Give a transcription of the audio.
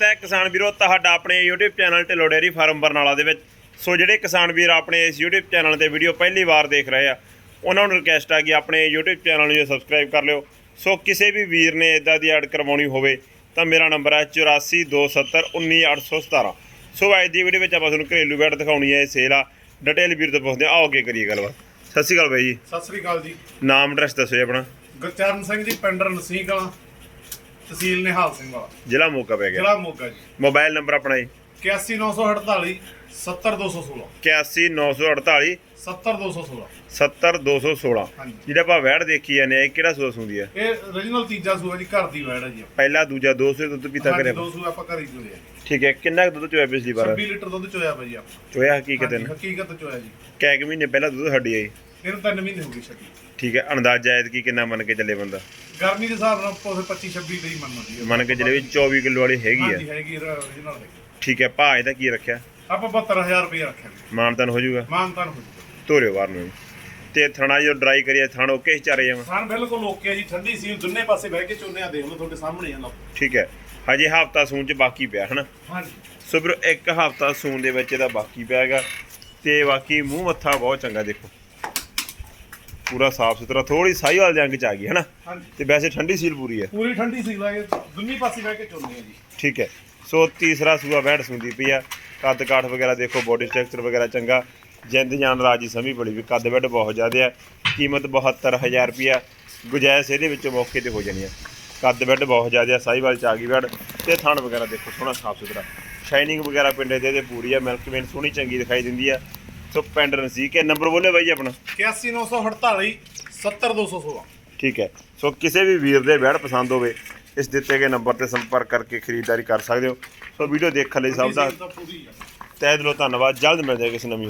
ਸਵਾਗਤ ਹੈ ਕਿਸਾਨ ਵੀਰੋ ਤੁਹਾਡਾ ਆਪਣੇ YouTube channel Dhillon dairy farm Barnala ਦੇ ਵਿੱਚ। ਸੋ ਜਿਹੜੇ ਕਿਸਾਨ ਵੀਰ ਆਪਣੇ ਇਸ YouTube ਚੈਨਲ ਤੇ ਵੀਡੀਓ ਪਹਿਲੀ ਵਾਰ ਦੇਖ ਰਹੇ ਆ ਉਹਨਾਂ ਨੂੰ ਰਿਕਵੈਸਟ ਆ ਕਿ ਆਪਣੇ YouTube ਚੈਨਲ ਨੂੰ ਸਬਸਕ੍ਰਾਈਬ ਕਰ ਲਿਓ। ਸੋ ਕਿਸੇ ਵੀ ਵੀਰ ਨੇ ਇਦਾਂ ਦੀ ਐਡ ਕਰਵਾਉਣੀ ਹੋਵੇ ਤਾਂ ਮੇਰਾ ਨੰਬਰ ਹੈ 8427191817 ਸੋ ਅੱਜ ਦੀ ਵੀਡੀਓ ਵਿੱਚ ਆਪਾਂ ਤੁਹਾਨੂੰ ਘਰੇਲੂ ਬੈਡ ਦਿਖਾਉਣੀ ਹੈ ਇਹ ਸੇਲ ਆ। ਡਿਟੇਲ ਵੀਰ ਤੋਂ ਪੁੱਛਦੇ ਆ ਆਓ ਅੱਗੇ ਕਰੀਏ ਗੱਲਬਾਤ। ਸਤਿ ਸ਼੍ਰੀ ਅਕਾਲ ਬਾਈ ਜੀ। ਸਤਿ ਸ੍ਰੀ ਅਕਾਲ ਜੀ। ਨਾਮ ਐਡਰੈਸ ਦੱਸੋ ਜੀ ਆਪਣਾ। ਗੁਰਚਰਨ ਸਿੰਘ ਜੀ ਪਿੰਡ ਰਣਸੀ ਕਲਾਂ ਤਹਿਸੀਲ ਨਿਹਾਲ ਸਿੰਘ ਵਾਲਾ। ਜ਼ਿਲ੍ਹਾ ਮੋਕਾ ਪੈ ਗਿਆ। ਜ਼ਿਲ੍ਹਾ ਮੋਗਾ ਜੀ। ਮੋਬਾਈਲ ਨੰਬਰ ਆਪਣਾ ਜੀ। 81948 70216 81948 70216 70216 ਹਾਂਜੀ। ਜਿਹੜਾ ਆਪਾਂ ਵੈੜ ਦੇਖੀ ਜਾਂਦੇ ਆ ਇਹ ਕਿਹੜਾ ਸੂਆ ਹੁੰਦੀ ਹੈ ਇਹ origignal ਤੀਜਾ ਸੂਆ ਜੀ ਘਰ ਦੀ ਵੈੜ ਹੈ ਜੀ। ਪਹਿਲਾ ਦੂਜਾ 200 ਦੁੱਧ ਪੀਤਾ ਹਾਂਜੀ, ਕਰਿਆ ਦੋ ਸੂਆ ਆਪਾਂ ਘਰ ਹੀ ਚੋਇਆ ਠੀਕ ਹੈ ਕਿੰਨਾ ਕੁ ਦੁੱਧ ਚੋਇਆ ਪਿਛਲੀ ਵਾਰ? 26 ਲੀਟਰ ਦੁੱਧ ਚੋਇਆ ਭਾਜੀ ਆਪਾਂ। ਚੋਇਆ ਹਕੀਕਤ ਹਾਂਜੀ, ਨੇ ਹਕੀਕਤ ਚੋਇਆ ਜੀ। ਕੈ ਕੁ ਮਹੀਨੇ ਪਹਿਲਾਂ ਦੁੱਧ ਹੱਡੀ ਆਈ। ਇਹਨੂੰ ਤਿੰਨ ਮਹੀਨੇ ਹੋ ਗਏ ਛੱਡੀ। ਠੀਕ ਹੈ ਅੰਦਾਜ਼ਾ ਐਤ ਕੀ ਕਿੰਨਾ ਮੰਨ ਕੇ ਚੱਲੇ ਬੰਦਾ? ਗਰਮੀ ਦੇ ਹਿਸਾਬ ਨਾਲ ਪੌਦੇ 25 26 ਦੇ ਹੀ ਮੰਨੋ ਕੇ ਚੱਲੇ ਵੀ 24 ਕਿਲੋ ਵਾਲੀ ਹੈਗੀ ਹਾਂਜੀ ਆ ਹੈਗੀ origignal ਹੈਗੀ ਠੀਕ ਹੈ ਭਾਅ ਇਹਦਾ ਕੀ ਰੱਖਿਆ? ਆਪਾਂ 72000 ਰੁਪਏ ਰੱਖਿਆ ਜੀ। ਮਾਨਤਨ ਹੋ ਜਾਊਗਾ? ਮਾਨਤਾਨ ਹੋ ਜੂਗਾ ਤੋਰਿਓ ਬਾਹਰ ਨੂੰ ਤੇ ਥਣਾ ਜੋ ਡਰਾਈ ਕਰੀਏ ਥਣ ਓਕੇ ਚਾਰੇ ਜਾਵਾਂ ਸਾਨ ਬਿਲਕੁਲ ਓਕੇ ਆ ਜੀ ਠੰਡੀ ਸੀ ਦੁੰਨੇ ਪਾਸੇ ਬਹਿ ਕੇ ਚੋਨੇ ਆ ਦੇਖ ਲਓ ਤੁਹਾਡੇ ਸਾਹਮਣੇ ਆ ਲਓ। ਠੀਕ ਹੈ। ਹਜੇ ਹਫਤਾ ਸੂਣ ਚ ਬਾਕੀ ਪਿਆ ਹਨਾ? ਹਾਂਜੀ। ਸੋ ਵੀਰੋ ਇੱਕ ਹਫਤਾ ਸੂਣ ਦੇ ਵਿੱਚ ਇਹਦਾ ਬਾਕੀ ਪਿਆ ਹੈਗਾ। ਤੇ ਬਾਕੀ ਮੂੰਹ ਮੱਥਾ ਬਹੁਤ ਚੰਗਾ ਦੇਖੋ। ਪੂਰਾ ਸਾਫ਼ ਸੁਥਰਾ ਥੋੜੀ ਸਾਈਵਾਲ ਜੰਗ ਚ ਆ ਗਈ ਹਨਾ? ਹਾਂਜੀ। ਤੇ ਵੈਸੇ ਠੰਡੀ ਸੀਲ ਪੂਰੀ ਹੈ। ਪੂਰੀ ਠੰਡੀ ਸੀ ਲਾਏ ਦੁੰਨੀ ਪਾਸੇ ਬਹਿ ਕੇ ਚੋਨੇ ਆ ਜੀ। ਠੀਕ ਹੈ। ਸੋ ਤੀਸਰਾ ਸੂਆ ਬੈਠ ਸੁੰਦੀ ਪਈ ਆ। ਕੱਦ ਕਾਠ ਵਗੈਰਾ ਦੇਖੋ ਬੋਡੀ ਸਟਰਕਚਰ ਵਗੈਰਾ ਚੰਗਾ। ਜਿੰਦ ਜਾਨ ਰਾਜੀ ਸਮੀ ਬੜੀ ਵੀ ਕੱਦ ਬੈਡ ਬਹੁਤ ਜ਼ਿਆਦਾ ਆ। ਕੀਮਤ 72000 ਰੁਪਿਆ ਗੁਜਾਇਸ਼ ਇਹਦੇ ਵਿੱਚੋਂ ਮੌਕੇ ਤੇ ਹੋ ਜਾਣੀ ਆ। ਕੱਦ ਬੈਡ ਬਹੁਤ ਜ਼ਿਆਦਾ ਆ ਸਾਈਵਾਲ ਚ ਆ ਗਈ ਬੈਡ ਤੇ ਥਣ ਵਗੈਰਾ ਦੇਖੋ ਸੋਹਣਾ ਸਾਫ਼ ਸੁਥਰਾ। ਸ਼ਾਈਨਿੰਗ ਵਗੈਰਾ ਪਿੰਡੇ ਦੇ ਇਹਦੇ ਪੂਰੀ ਆ। ਮਿਲਕ ਵੇਨ ਸੋਹਣੀ ਚੰਗੀ ਦਿਖਾਈ ਦਿੰਦੀ ਆ। ਸੋ ਪਿੰਡ ਨਜ਼ਦੀਕ ਹੈ ਨੰਬਰ ਬੋਲੇ ਬਾਈ ਜੀ ਆਪਣਾ। 81948 70216 ਠੀਕ ਹੈ। ਸੋ ਕਿਸੇ ਵੀ ਵੀਰ ਦੇ ਬੈਡ ਪਸੰਦ ਹੋਵੇ ਇਸ ਦਿੱਤੇ ਗਏ ਨੰਬਰ ਤੇ ਸੰਪਰਕ ਕਰਕੇ ਖਰੀਦਦਾਰੀ ਕਰ ਸਕਦੇ ਹੋ। ਸੋ ਵੀਡੀਓ ਦੇਖਣ ਲਈ ਸਭ ਦਾ ਤਹਿ ਦਿਲੋਂ ਧੰਨਵਾਦ। ਜਲਦ ਮਿਲਦੇ ਹਾਂ ਕਿਸੇ ਨਵੀਂ